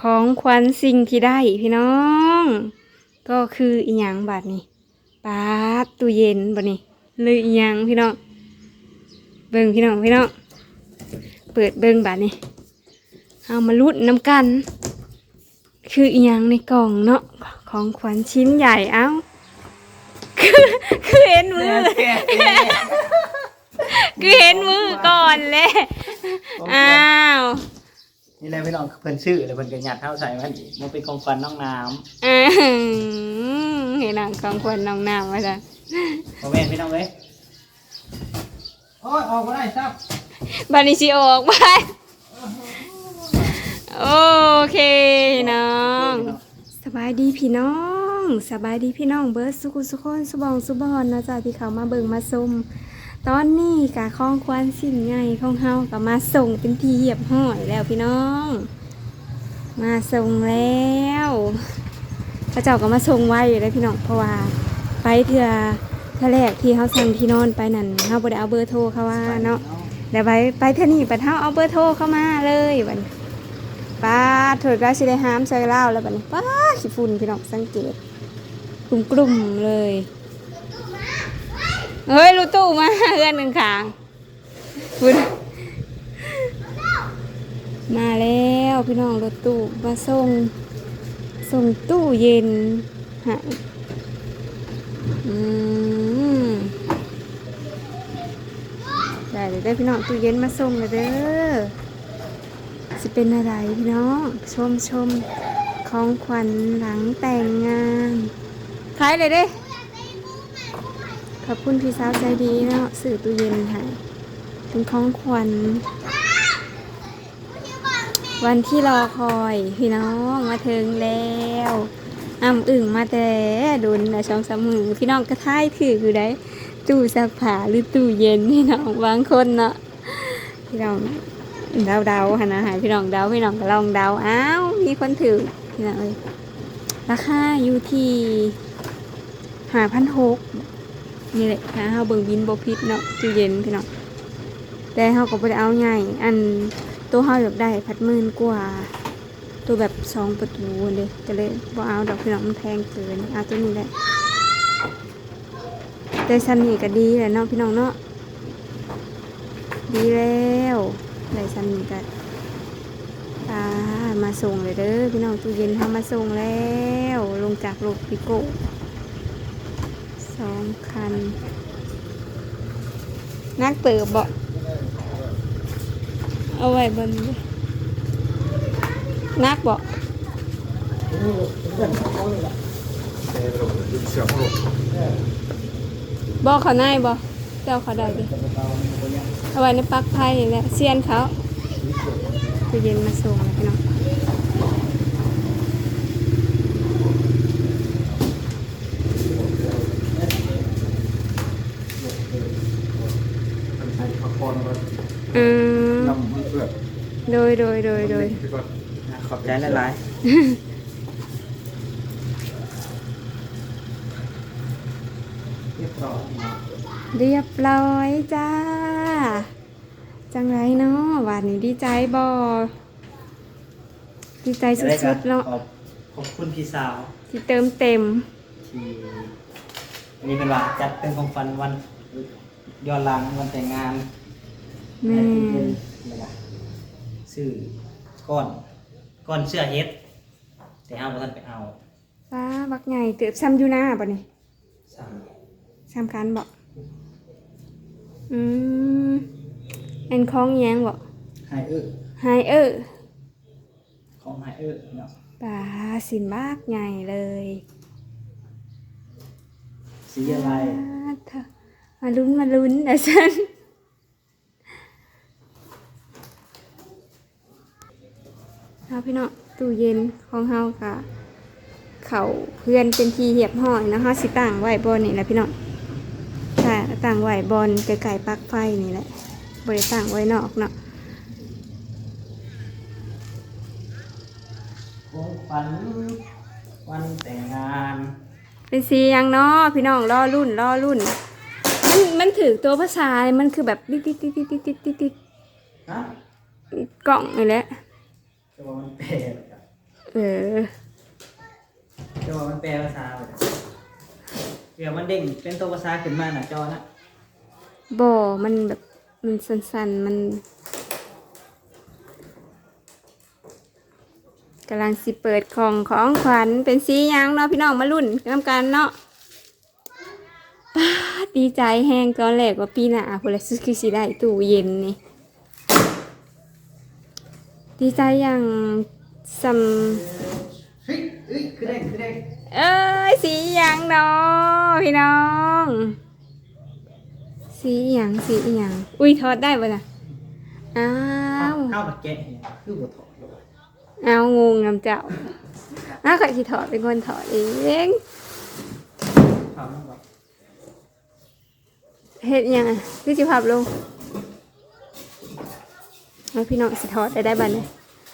ของขวัญสิ่งที่ได้พี่น้อง ก็คืออีหยังบาดนี้ปาดตู้เย็นบาดนี้หรืออีหยังพี่น้อง เบิ่งพี่น้องพี่น้อง เปิดเบิ่งบาดนี้เอามาลุ้นน้ำกัน คืออีหยังในกล่องเนาะของขวัญชิ้นใหญ่เอ้าคือคือเห็นมือคือเห็นมือก่อนเลยอ้าว นี่แหละพี่น้องเพิ่นชื่อเลยเพิ่นก็หยัดเท้าใส่มันอีกมันเป็นของขวัญน้องน้อืมเห็นหนังของขวัญน้องน้ำมาจ้ะำพ่อแม่พี่น้องเว้ยโอ้ยออกมาได้ครับบานิชิโออกไปโอเคน้อง สบายดีพี่น้อง สบายดีพี่น้องเบิร์ดสุขุสุขคนสุบองสุบอนนะจ๊ะที่เขามาเบิ่งมาชม ตอนนี้กะข้องควันสิ่งใหญ่ของเฮาก็มาส่งเป็นทีเหยียบห้อยแล้วพี่น้อง มาส่งแล้วพระเจ้าก็มาส่งไว้อยู่เลยพี่น้องเพราะว่าไปเถื่อเท่าแรกที่เขาสั่งที่นอนไปนั่นเขาบ่ได้เอาเบอร์โทรเขาว่าเนาะเดี๋ยวไปไปเท่านี้ปัดเท้าเอาเบอร์โทรเข้ามาเลยบันป้าถอยก็สิได้ห้ามใส่เหล้าแล้วบัดนี้ป้าขี้ฝุ่นพี่น้องสังเกตกลุ่มๆเลย เฮ้ยรูตู้มาเอื้อนหนึ่งขางฝุ่นมาแล้วพี่น้องรถตู้มาส่งส่งตู้เย็นฮะอืมได้เลยได้พี่น้องตู้เย็นมาส่งเลยเด้อจะเป็นอะไรพี่น้องชมชมของขวัญหลังแต่งงานขายเลยเด้ ขอบคุณพี่สาวใจดีเนาะสื่อตู้เย็นให้เป็นของขวัญวันที่รอคอยพี่น้องมาถึงแล้วอ้ำอึ่งมาแต่ดุนนะช่องสามมือพี่น้องกระท่ายถืออยู่ได้ตู้ซักผ้าหรือตู้เย็นพี่น้องบางคนเนาะพี่น้องเดาเดาๆหันอาหารพี่น้องเดาพี่น้องก็ลองเดาอ้าวมีคนถือพี่น้องเอ้ยราคาอยู่ที่หาพันหก นี่แหละนะเฮาเบิ่งบินบ่ผิดเนาะตู้เย็นพี่น้องแต่เฮาก็บ่ได้เอาใหญ่อันตัวเฮาอยากได้พัดหมื่นกว่า ตัวแบบสองประตูเด้ก็เลยบ่เอาดอกพี่น้องมันแพงเกินเอาตัวนี้แหละแต่ซันนี่ก็ดีแหละเนาะพี่น้องเนาะดีแล้วได้ซันนี่ก็ตามาส่งเลยเด้อพี่น้องตู้เย็นทำมาส่งแล้ว ลงจากรถปิโก้ สองคัน นักเติบบ่เอาไว้บนนักบ่บ่เขาในบ่เจ้าเขาได้ดิเอาไว้ในปลั๊กไพ่นี่แหละเสียนเขาตู้เย็นมาส่งแล้วพี่น้อง ใช้พักผ่อนมา อืม นำเพื่อน โดยโดยโดยโดยพี่ก่อนขอบใจหลายๆเรียบร้อยเรียบร้อยจ้า จังไรเนาะวันนี้ดีใจบอดีใจสุดๆเนาะขอบขอบคุณพี่สาว ที่เติมเต็ม ที่อันนี้เป็นว่าจัดเป็นของขวัญวันย้อนหลังวันแต่งงานแม่ ซื้อก้อนก้อนเสื้อเฮ็ด แต่เอาบ่ทันไปเอาฟ้าบักใหญ่เติบซ้ำอยู่หน้าบ่นี่สั่งซ้ำกันบ่อืมเป็นของแยงบ่ไฮเออร์ไฮเออร์ของไฮเออร์เนาะปลาสินบากใหญ่เลยสีอะไรอ่าเธอมาลุ้นมาลุ้นนะฉัน เฮาพี่น้องตู้เย็นของเฮาค่ะ เขาเพื่อนเป็นทีเหียบห้อยนะฮะสิต่างไหวบอลนี่แหละพี่น้องค่ะต่างไหวบอลไก่ๆปลักไฟนี่แหละบริต่างไว้นอกเนาะฝันวันแต่งงาน เป็นเสียงเนาะพี่น้องล่อรุ่นล่อรุ่น มันมันถือตัวภาษา มันคือแบบติ๊ดติ๊ดติ๊ดติ๊ดติ๊ดติ๊ดติ๊ดกล่องนี่แหละ จะว่ามันแปลจ้บเออจะว่ามันแปลภาษาบ่เดี๋ยวมันเด้งเป็นตัวภาษาขึ้นมาหน้าจอนะบ่มันแบบมันสันส้นๆมันกำลังสิเปิดของของขวัญเป็นสียางเนาะพี่น้องมารุ่นน้ำการเนาะดีใจแห้งตอนแลกว่าปีหน่าพุ่นละคือสีได้ตู้เย็นนี่ ดีใจอย่างสำเฮ้ยเอ้ยคือเด้งคือเด้งเอ้ยสีหยังเนาะพี่น้อง สีหยังสีหยังอุ้ยทอดได้ปะน่ะอ้าวข้าวผัดแกะเนี่ยคือบ่ถอดเลยเอางงนำเจ้าอ้าวใครที่ถอดเป็นคนถอดเองข้าวมันบอกเฮ็ดหยังอะคือจิพับลง เอาพี่น้องสิถอดได้ได้บัดนี้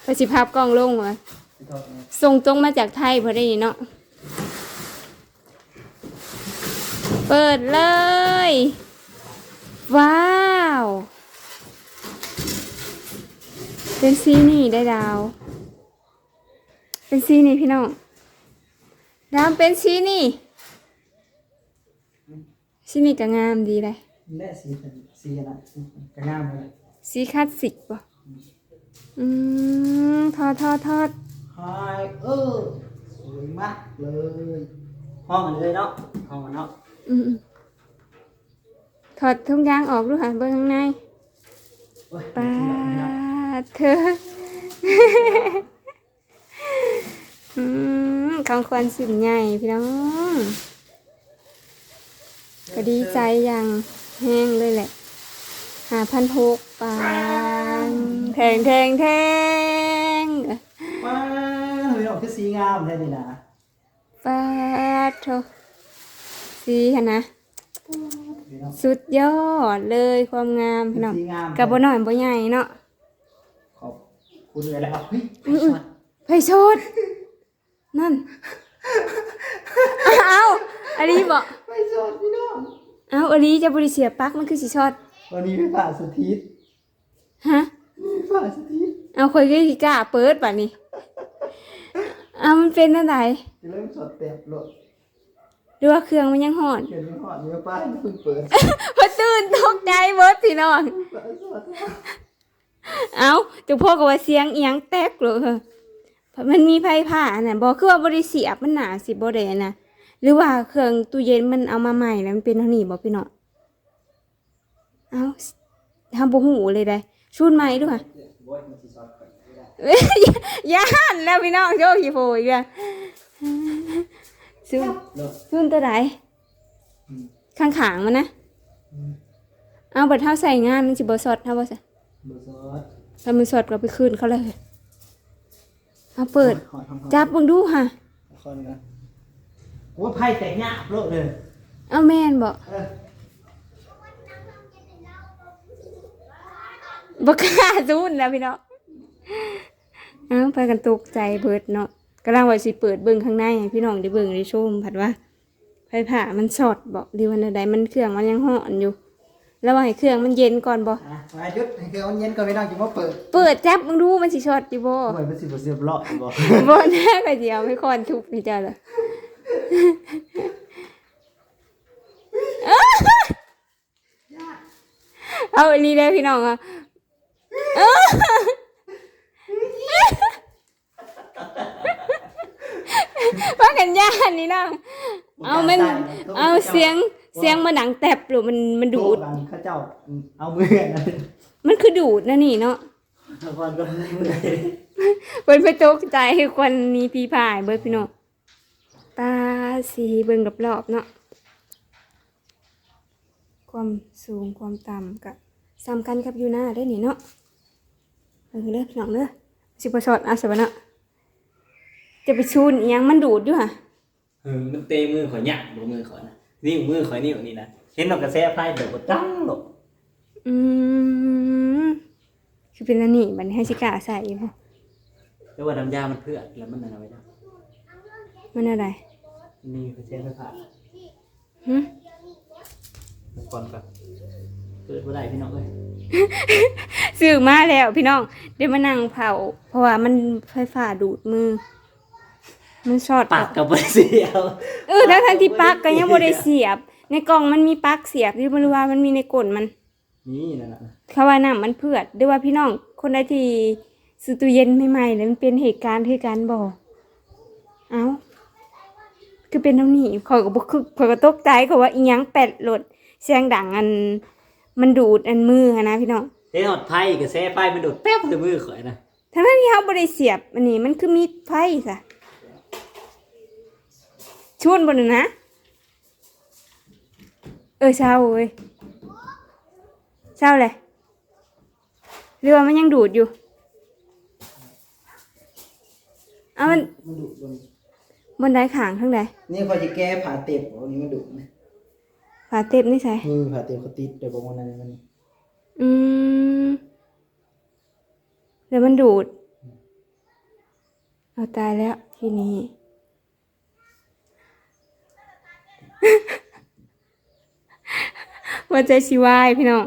ไปสิพับกล้องลงวะสิถอดเนี่ยส่งตรงมาจากไทยพอได้นี่เนาะเปิดเลย ว้าว เป็นซีนี่ได้ดาว เป็นซีนี่พี่น้องดาวเป็นซีนี่ซีนี่ก็งามดีเลยและสีเป็นสีอะไรกระงามเลยสีคลาสสิกป่ะ อืมทอดทอดทอดไฮเออสวยมากเลยห้องมันเลยเนาะห้องมันเนาะอืมๆถอดทุกอยางออกดูค่ะเบื้องข้างในโอ้ยป้าดดเธออืมของควรสิ่งใหญ่พี่น้อง ก็ดีใจอย่างแห้งเลยแหละหาพันหกปางแท งแทงแทงว้าวเฮ้ยออกคือสีงามเลยนี่นะปาดโทสีค่ะนะพี่น้องสุดยอดเลยความงามพี่น้องสีงามกับบ่น้อยบ่ใหญ่เนาะขอบคุณเลยนะครับเฮ้ยอื้อไฟโชดนั่นเอาอันนี้บอกไปสดพี่น้องเอาอันนี้จะบริเสียปลั๊กมันคือสิช็อตวันนี้ไม่ผ่าสถิตฮะ ไม่ผ่าสถิตเอาคอยก็สิกล้าเปิดป่ะนี่เอามันเป็นอะไรจะเริ่มสดเต็มรถหรือว่าเครื่องมันยังห่อนเขียนไม่หอดเนื้อป้ายเพิ่งเปิดพอตื่นตกใจเบิดพี่น้องไปสดเอาจุพ่อก็ว่าเสียงเอียงแตกเลยเพราะมันมีไฟผ่าน่ะบอกคือว่าบริเสียบมันหนาสิบ่ได้นะหรือว่าเครื่องตู้เย็นมันเอามาใหม่แล้วมันเป็นเท่านี้บ่พี่น้องเอาทำบ่หูเลยได้ ชุดใหม่ด้วยค่ะโว้ยมันสิสดก่อนไม่ได้ย่านแล้วพี่น้องโชคขี้โพอีกแล้วซุนรถซุนตัวไหนอืมข้างขางมันนะอืมเอาบัดเท้าใส่งานมันสิบ่สดเท่าบ่ซะบ่สดถ้ามันสดก็ไปคืนเขาเลย เอาเปิดหอดหอดหอดจับเบิ่งดูค่ะคอนกันโอ้ไพ่แตกหยาบโลกเลย เอาแม่นบ่เออ บ่กล้าซูนแล้วพี่น้องเอาไปกันตกใจเบิดเนาะกำลังว่าสิเปิดเบิ่งข้างในให้พี่น้องได้เบิ่งได้ชมผัดว่าไฟผ่ามันสดบ่ดีวันใดมันเครื่องมันยังร้อนอยู่แล้วว่าให้เครื่องมันเย็นก่อนบ่อะมาหยุดให้เครื่องมันเย็นก่อนพี่น้องจะมาเปิดเปิดจับมึงดูมันสิช็อตอยู่บ่โอ้ยมันสิบ่เสียบเลาะบ่บ่แน่ก็เดียวไม่คอนทุบนี่จ้าเลยเอาอันนี้ได้พี่น้องอะ ว่ากันย่านนี่น้องเอามันเอาเสียงเสียงมันดังแตบหรือมันมันดูดโต๊ะหลังเข้าเจ้าอืมเอามือกันนะมันคือดูดนะนี่เนาะเอาก่อนก็ได้มือเพิ่นไปตกใจควันนี้พี่พายเบิดพี่น้องตาสีเบิ่งรอบๆเนาะความสูงความต่ำกับซ้ำกันกับอยู่หน้าได้อนี่เนาะ เออเด้อพี่น้องเด้อสิบ่สอดเอาซะบ่เนาะจะไปชูนอิหยังมันดูดอยู่ห่ะเออมันเตะมือข่อยหยักบ่มือข่อยนะนิ้วมือข่อยนิ้วนี่นะเห็นดอกกระแสไฟแบบบ่จังหรอกอืมคือเป็นอันนี้บัดนี้ให้สิกล้าใส่บ่แต่ว่าน้ำยามันเพื่อนแล้วมันอะไรไว้นะมันอะไรนี่กระแสไฟฟ้าหึก่อนก่อน เกิดบ่ได้พี่น้องเอ้ยซื้อมาแล้วพี่น้องเดี๋ยวมานั่งเผา เพราะว่ามันไฟฟ้าดูดมือ มันช็อตปากกับบ่เสียวเออแล้วทั้งที่ปลั๊กก็ยังบ่ได้เสียบ ในกล่องมันมีปลั๊กเสียบหรือบ่รู้ว่ามันมีในกลมัน นี่นั่นน่ะเขาว่าน้ำมันเพือดด้วยว่าพี่น้องคนใดที่ซื้อตู้เย็นใหม่ๆแล้วมันเป็นเหตุการณ์คือการบอกเอ้าคือเป็นน้ำหนีข่อยก็บ่คือข่อยก็ตกใจเขาว่าอีหยังแปดโหลดเสียงดังอัน มันดูดอันมือหั้นนะพี่น้องเด้หอดไพ่กับแซ่ไฟมันโดดแป๊บใส่มือข่อยนะทั้งนั้นที่เขาบ่ได้เสียบอันนี้มันคือมีไฟซะชวนบ่นนะ เออเศร้าเว้ยเศร้าเลยหรือว่ามันยังดูดอยู่เอามันมันดุบนบนไดขางข้างใดนี่เขาจะแก้ผ่าเต็บอันนี้มันดุนะ ฝาเต็บนี่ใส่นี่ผ่าเต็บเขาติดเดี๋ยวบอกว่านั่นมันอืมแล้วมันดูด เอาตายแล้วทีนี้ว่าใจชิวายพี่น้อง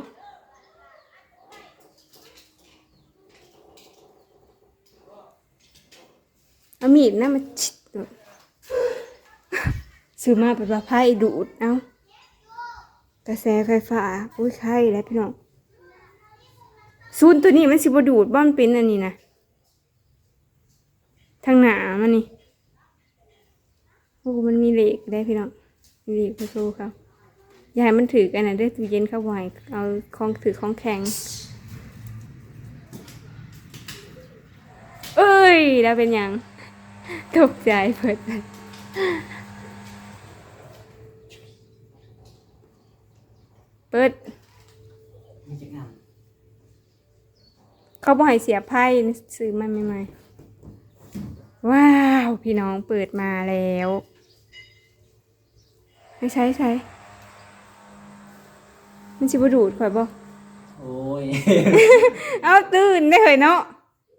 เอามีดนะมาชิดดูดซื้อมาเป็นปลาไพ่ดูดเอา กระแสไฟฟ้า อุ้ยไข่แล้วพี่น้องซูนตัวนี้มันสิบดูดบ้านเป็นอันนี้นะทางหนามันนี่โอ้มันมีเหล็กได้พี่น้องมีเหล็กมาโซ่เขายาให้มันถือกันนะเด้ตู้เย็นเข้าไว้เอาของถือของแข็ง เอ้ย แล้วเป็นยังตกใจเปิด เปิดมันจะงามเขาบอกให้เสียไพ่ซื้อมาใหม่ๆว้าว พี่น้องเปิดมาแล้วไม่ใช่ใช่มันสิบดูดข่อยบ่โอ้ย เอาตื่นได้เลยเนาะ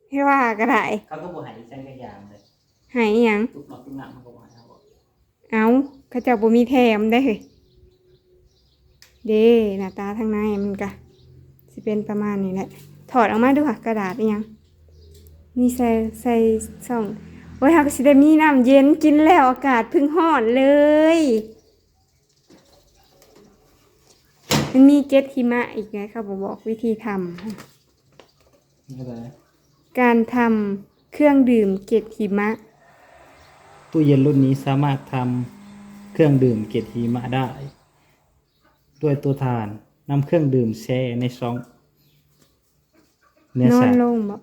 ให้ว่าก็ได้เขาก็บ่ใหายใช้กระยางเลยหายอิหยัง ตุกหนักตุกหนักมันก็บ่ใหายเขาบอกเอาเขาเจ้าบ่มีแถมได้เลย เด้หน้าตาทางในมันก็สิเป็นประมาณนี้แหละ ถอดออกมาดูค่ะกระดาษอิหยังนี่ใส่ใส่ส่องโอ้ยเฮาก็สิได้มีน้ำเย็นกินแล้วอากาศเพึ่งร้อนเลยมันมีเกล็ดหิมะอีกไงเขาบอกบอกวิธีทำนี่ก็ได้การทำเครื่องดื่มเกล็ดหิมะ ตู้เย็นรุ่นนี้สามารถทำเครื่องดื่มเกล็ดหิมะได้ ด้วยตัวทานนำเครื่องดื่มแช่ในซองเนื้อนอสันตว์ลงบอก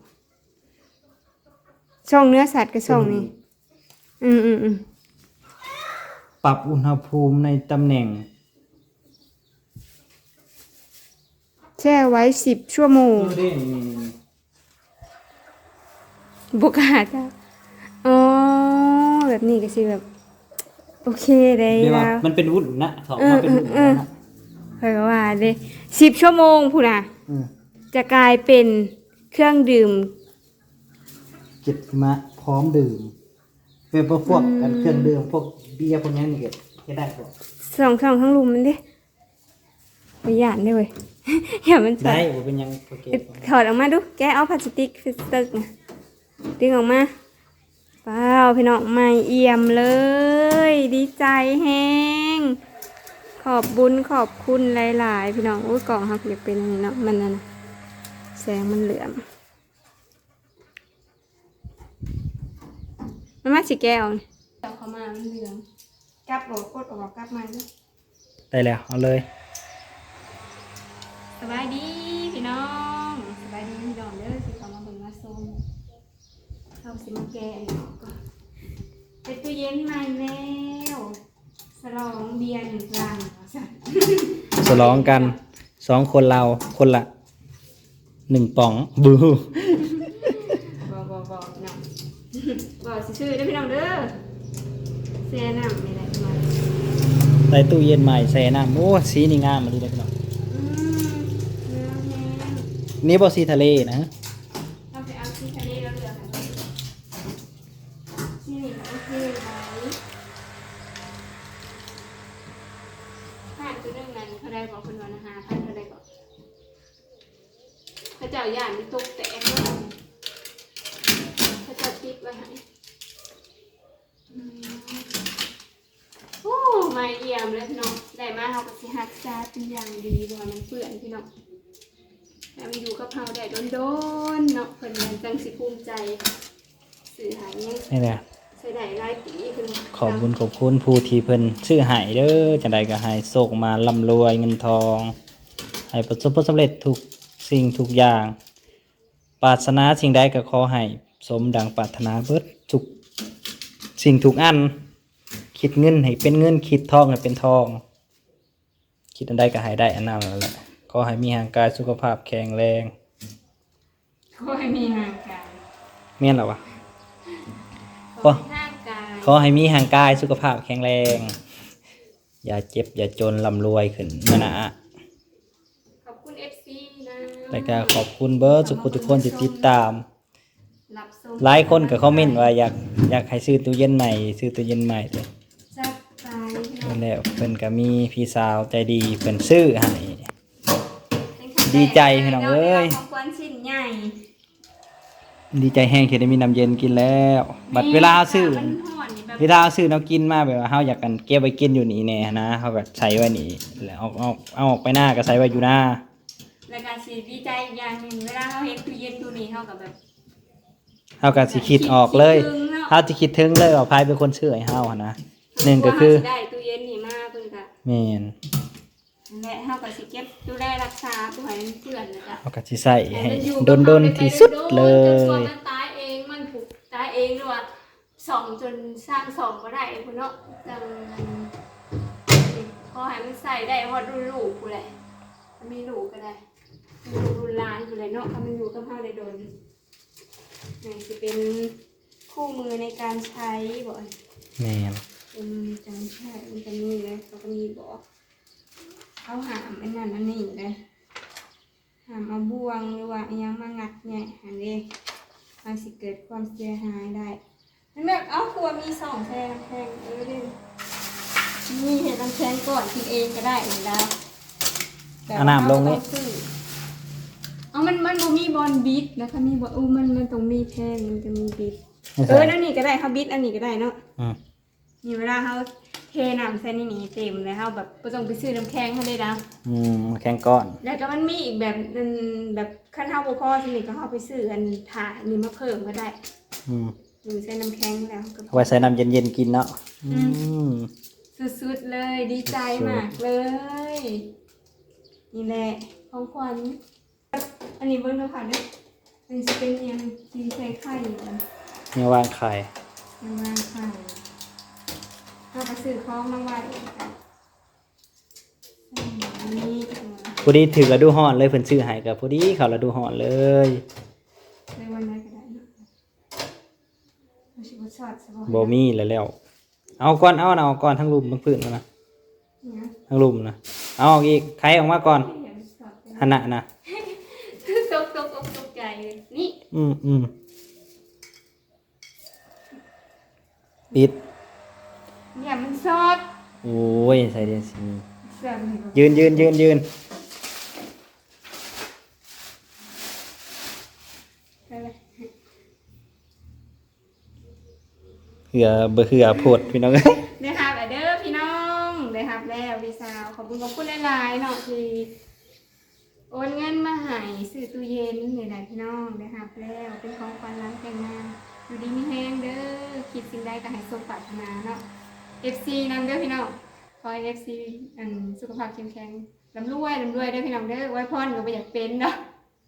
ช่องเนื้อสัตว์กับช่องนี้ อืมอืมอืมปรับอุณหภูมิในตำแหน่ง แช่ไว้สิบชั่วโมง ดูดิบุกอาจ้ะอ๋อ แบบนี้ก็สิแบบ โอเคได้เรียกว่าแล้ว มันเป็นวุ้นนะถอดมาเป็นวุ้นเออเออนะ เคยก็ว่าเลยสิบชั่วโมงพูน่ะอืมจะกลายเป็นเครื่องดื่ม เกล็ดหิมะพร้อมดื่มเป็นพวกกันเครื่องดื่มพวกเบียร์พวกนี้นี่เก็บจะได้พวกสองสองทั้งลุมมันดิไปหยานได้เว้ย อย่ามันได้ใส่บ่เป็นหยังโอเคถอดออกมาดู แกเอาพลาสติกฟิสตึกนะดึงออกมาเปล่าพี่น้องไม่เอี่ยมเลย ดีใจแฮง ขอบบุญขอบคุณหลาย ๆ พี่น้องอุ้ยกล่องฮักอยากเป็นอันนี้เนาะมันนั่นนะแสงมันเหลือมมันมาสิแก้วนี่เอาเข้ามามันเหลืองกลับโหลดกดออกกลับมาเลยได้แล้วเอาเลยสบายดีพี่น้องสบายดีพี่น้องเด้อสิเขามาเบิ่งมาชมเข้าสิมาแกะอันนี้ก่อนเป็นตู้เย็นใหม่แล้ว สลองเบียร์หนึ่งลังสัตว์สลองกันสองคนเราคนละหนึ่งป๋องบูบอบอบอน้องบอกชื่อๆเด้อพี่น้องเด้อเสียน้ำไม่ได้มาได้ตู้เย็นใหม่ใส่น้ำโอ้สีนี่งามมาดีเลยพี่น้องอืมเนื้อแห้งนี่บ่สีทะเลนะ เราไปเอาที่ทะเลแล้วเหลือค่ะที่นี่โอเคไหมผ่านตัวเรื่องนั้นเขาได้บอกคนวันอาหารท่านเขาได้ก่อนพระเจ้าย่านมีตกแตกเลยพระเจ้าติด ไว้ให้มาเยี่ยมเลยพี่น้องได้มาเขาก็สิรักษาเป็นอย่างดีเพราะว่ามันเปื่อนพี่น้องแล้วมันอยู่กับเฮาได้โดนๆเนาะเพิ่นมันจังสิภูมิใจสื่อหายยังนี่แหละใส่ได้หลายปีขึ้นขอบคุณขอบคุณผู้ที่เพิ่นชื่อใหายเด้อจังใดก็ให้โชคมาร่ำรวยเงินทอง ให้ประสบผลสำเร็จทุกสิ่งทุกอย่างปรารถนาสิ่งใดก็ขอให้ สมดังปรารถนาเบิดทุกสิ่งทุกอัน คิดเงินให้เป็นเงิน คิดทองให้เป็นทอง คิดอันใดก็ให้ได้อันนั้นนั่นแหละขอให้มีร่างกายสุขภาพแข็งแรง ขอให้มีห่างกายเมียนหรอวะขอให้ห่างกายขอให้มีร่างกายสุขภาพแข็งแรง อย่าเจ็บ อย่าจนร่ำรวยขึ้นเมื่อหนาขอบคุณ FC นะแต่ก็ขอบคุณเบิร์ดทุกคนทุกคนที่ติดตาม รับชมหลายคนก็คอมเมนต์ว่าอยากอยากให้ซื้อตู้เย็นใหม่ซื้อตู้เย็นใหม่เลยจัดไปพี่น้องนั่นแหละเพิ่นก็มีพี่สาวใจดีเพิ่นซื้อให้ เป็นครั้งแรกดีใจพี่น้องเอ้ยของควรชิ้นใหญ่ดีใจแห้งที่ได้มีน้ำเย็นกินแล้ว บัดเวลาเอาซื้อ มันห่อนนี่แบบเวลาเอาซื้อแน้ำกินมาแบบว่าเฮาอยากกันเก็บไว้กินอยู่นี่แน่นะเฮาแบบใส่ไว้นี่แล้วเอาเอาเอาออกไปหน้าก็ใส่ไว้อยู่หน้ารายการสีดีใจอีกอย่างหนึ่งเวลาเราเห็นตู้เย็นตู้นี้เท่ากับแบบ เฮาก็สิคิดออกเลยคิดถึงเนาะเฮาสิคิดถึงเลยว่าภายเป็นคนซื้อให้เฮาหันนะหนึ่งก็คือว่าเฮาสิได้ตู้เย็นนี่มาเพิ่นก็แม่นนั่นแหละเฮาก็สิเก็บดูแลรักษาตู้ให้มันเปื้อนนะจ๊ะเฮาก็สิใส่ให้มันอยู่ดนๆที่สุดเลจนกว่ายมันตายเองมันผูกตายเองหรือว่าส่องจนสร้างส่องบ่ได้พุ่นเนาะจังพอให้มันใส่ได้ฮอดรุ่นลูกพุ่นแหละมันมีลูกก็ได้มีลูกรุ่นหลานพุ่นแหละเนาะถ้ามันอยู่กับเฮาได้โดน นี่สิเป็นคู่มือในการใช้บ่แม่นเป็นจังใช่มันจะมีเลยเขาก็มีบอกเขาหามอันนั้นอันนี้เลยหามเอาบ่วงหรือว่าอิหยังมางัดเนี่ยอันนี้มันสิเกิดความเสียหายได้นั่นแบบเอาคือว่ามีสองแทงแทงเออดิมีเห็ดน้ำแข็งก่อนกินเองก็ได้เหมือนกันแต่เอาน้ำลงนี่นี่เอา มันมันบ่มีบอลบิดนะคะมีบอลอู้มันมันต้องมีแทงมันจะมีบิดไม่เอใช่อนั่นนี่ก็ได้เขาบิดอันนี้ก็ได้เนาะอืมนี่เวลาเขาเทน้ำใส่นี่นี่เต็มเลยเขาแบบบ่ต้องไปซื้อน้ำแข็งเขาได้นะอืมแข็งก้อน แล้วก็มันมีอีกแบบนึงแบบขั้นเท่าบ่พอสนิทก็เขาไปซื้ออันถานี่มาเพิ่มก็ได้ อืมหรือใส่น้ำแข็งแล้วก็เอาไว้ใส่น้ำเย็นๆกินเนาะอืมสุดๆเลยดีใจมากเลยนี่แหละของขวัญ อันนี้เบิ้งดูค่ะเนี่ยมันจะเป็นอยังกินใส่ไข่อยู่นะเนี่ยวางไข่ยังวางไข่เราไปซื้อของมาไว้อืมอันนี้ตัวพอดีถือระดูห่อนเลยเพิ่นซื้อให้กับพอดีเขาระดูห่อนเลยในวันนั้นก็ได้เนอะเราชิบะชอดสบายบ่มีแล้วแล้ว เอาก่อนเอานะเอาก่อนทั้งลุมทั้งพื้นนะเนี่ยทั้งลุมนะเอาออกอีกไข่ออกมาก่อนเดี๋ยวชอดไปหันหน้านะ ตกตกตกตกใจเลยนี่ อืมอืมปิด เนี่ยมันชอดโอ้ย ใส่เดียนสีเสื่อมเลยยืนยืนยืนยืนไปเลยเหือเบื่อเหือโพดพี่น้องเอ้ยได้ครับเด้อพี่น้องได้ครับแล้วพี่สาวขอบคุณขอบคุณหลายๆเนาะที่ โอนเงินมาให้ซื้อตู้เย็นนี่แหละพี่น้องได้ครับแล้วเป็นของขวัญล้างแต่งงานอยู่ดีมีแห้งเด้อคิดสิ่งใดก็ให้สมปรารถนาเนาะ FC นำเด้อพี่น้องขอให้ FC อันสุขภาพแข็งแข็งลำรวยลำรวยเด้อพี่น้องเด้อไว้พรก็บ่อยากเป็นเนาะ